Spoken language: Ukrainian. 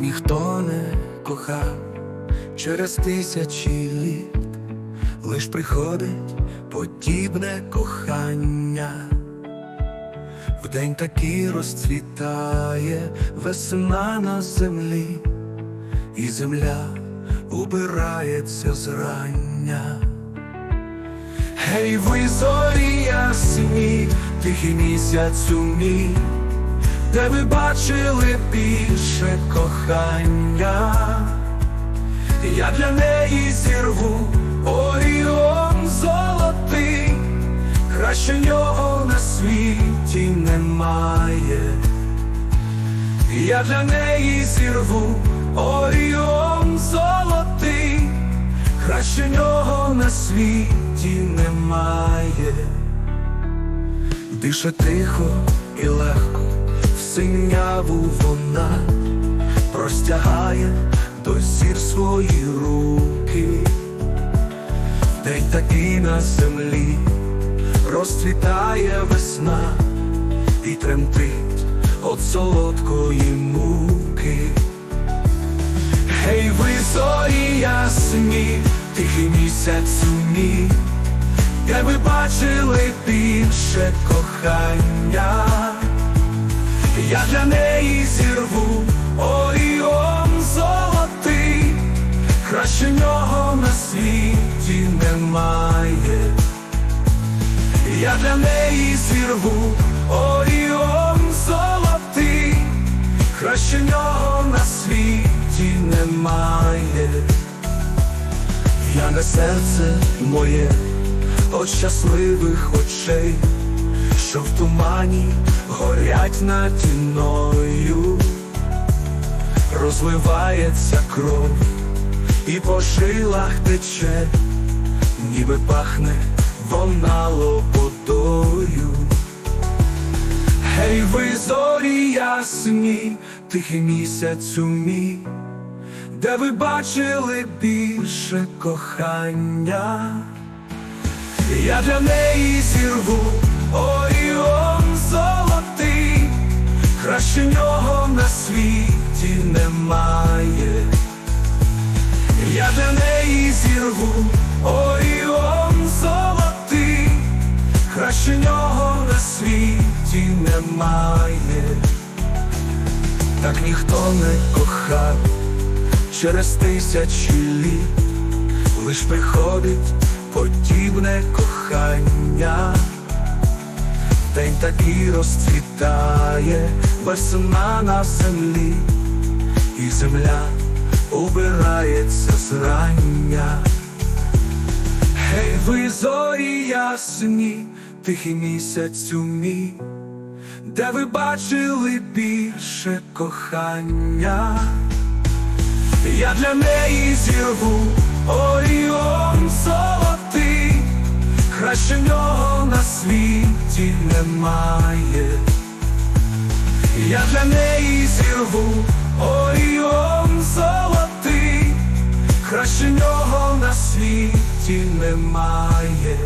ніхто не кохав через тисячі літ, лиш приходить подібне кохання. Вдень такий розцвітає весна на землі, і земля убирається зрання. Гей, ви зорі ясні, тихий місяцю мій, де ви бачили більше кохання, я для неї зірву оріон золотий, краще нього на світі немає. Я для неї зірву оріон золотий, краще нього на світі немає. Дише тихо і легко, синяву вона простягає до зір свої руки, день такий на землі розцвітає весна і тремтить от солодкої муки. Гей, ви зорі ясні, тихий місяць мій, де ви бачили більше кохання, я для неї зірву. Оріон золотий, краще нього на світі немає. Я для неї зірву. Оріон золотий, краще нього на світі немає. Я на серце моє от щасливих очей, що в тумані горять наді мною, розливається кров і по жилах тече, ніби пахне вона лободою. Гей, ви зорі ясні, тихий місяць мій, де ви бачили більше кохання, я для неї зірву оріон золотий, краще нього на світі немає. Я для неї зірву оріон золотий, краще нього на світі немає. Так ніхто не кохав через тисячі літ, лиш приходить подібне кохання. День такий розцвітає весна на землі, і земля убирається зрання. Гей, ви зорі ясні, тихий місяцю мій, де ви бачили більше кохання, я для неї зірву оріон немає. Я для неї зірву оріон золотий, краще нього на світі немає.